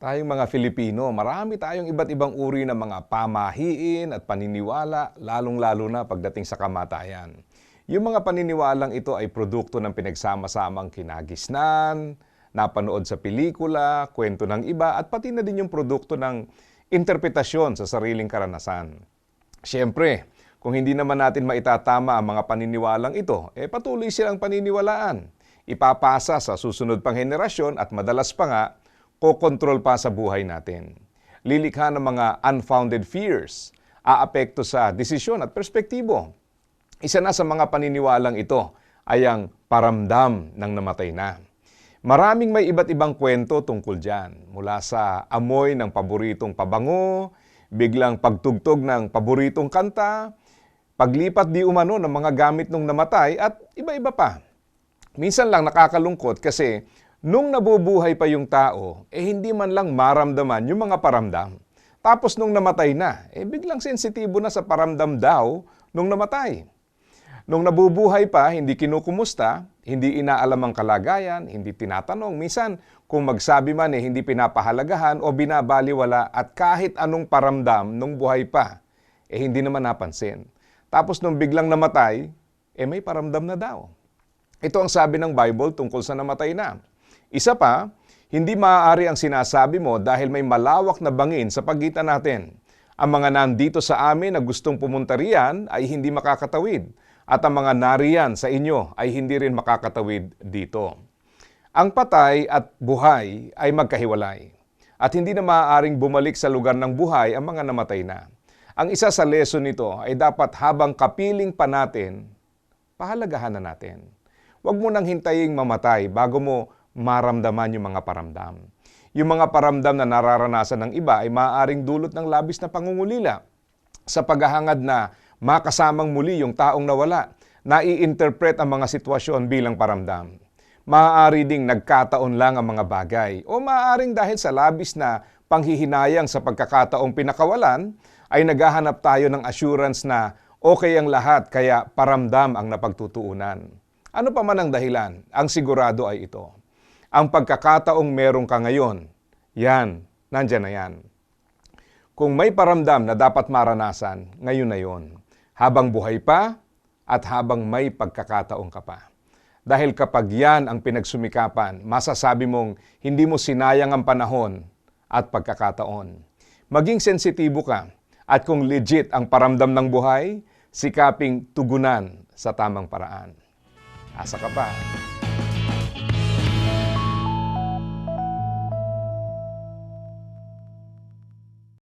Tayong mga Filipino, marami tayong iba't ibang uri ng mga pamahiin at paniniwala, lalong-lalo na pagdating sa kamatayan. Yung mga paniniwalang ito ay produkto ng pinagsama-samang kinagisnan, napanood sa pelikula, kwento ng iba, at pati na din yung produkto ng interpretasyon sa sariling karanasan. Siyempre, kung hindi naman natin maitatama ang mga paniniwalang ito, eh patuloy silang paniniwalaan. Ipapasa sa susunod pang henerasyon at madalas pa nga, kokontrol pa sa buhay natin. Lilikha ng mga unfounded fears, aapekto sa desisyon at perspektibo. Isa na sa mga paniniwalang ito ay ang paramdam ng namatay na. Maraming may iba't ibang kwento tungkol dyan. Mula sa amoy ng paboritong pabango, biglang pagtugtog ng paboritong kanta, paglipat di umano ng mga gamit nung namatay at iba-iba pa. Minsan lang nakakalungkot kasi nung nabubuhay pa yung tao, eh hindi man lang maramdaman yung mga paramdam. Tapos nung namatay na, eh biglang sensitibo na sa paramdam daw nung namatay. Nung nabubuhay pa, hindi kinukumusta, hindi inaalam ang kalagayan, hindi tinatanong. Minsan, kung magsabi man eh, hindi pinapahalagahan o binabaliwala at kahit anong paramdam nung buhay pa, eh hindi naman napansin. Tapos nung biglang namatay, eh may paramdam na daw. Ito ang sabi ng Bible tungkol sa namatay na. Isa pa, hindi maaari ang sinasabi mo dahil may malawak na bangin sa pagitan natin. Ang mga nandito sa amin na gustong pumunta riyan ay hindi makakatawid at ang mga nariyan sa inyo ay hindi rin makakatawid dito. Ang patay at buhay ay magkahiwalay at hindi na maaaring bumalik sa lugar ng buhay ang mga namatay na. Ang isa sa lesson nito ay dapat habang kapiling pa natin, pahalagahan na natin. Huwag mo nang hintaying mamatay bago mo maramdaman yung mga paramdam. Yung mga paramdam na nararanasan ng iba ay maaaring dulot ng labis na pangungulila sa paghahangad na makasamang muli yung taong nawala, nai-interpret ang mga sitwasyon bilang paramdam. Maaari ding nagkataon lang ang mga bagay o maaaring dahil sa labis na panghihinayang sa pagkakataong pinakawalan ay naghahanap tayo ng assurance na okay ang lahat kaya paramdam ang napagtutuunan. Ano pa man ang dahilan, ang sigurado ay ito. Ang pagkakataong meron ka ngayon, yan, nandyan na yan. Kung may paramdam na dapat maranasan, ngayon na yon. Habang buhay pa at habang may pagkakataong ka pa. Dahil kapag yan ang pinagsumikapan, masasabi mong hindi mo sinayang ang panahon at pagkakataon. Maging sensitibo ka at kung legit ang paramdam ng buhay, sikaping tugunan sa tamang paraan. Asa ka pa?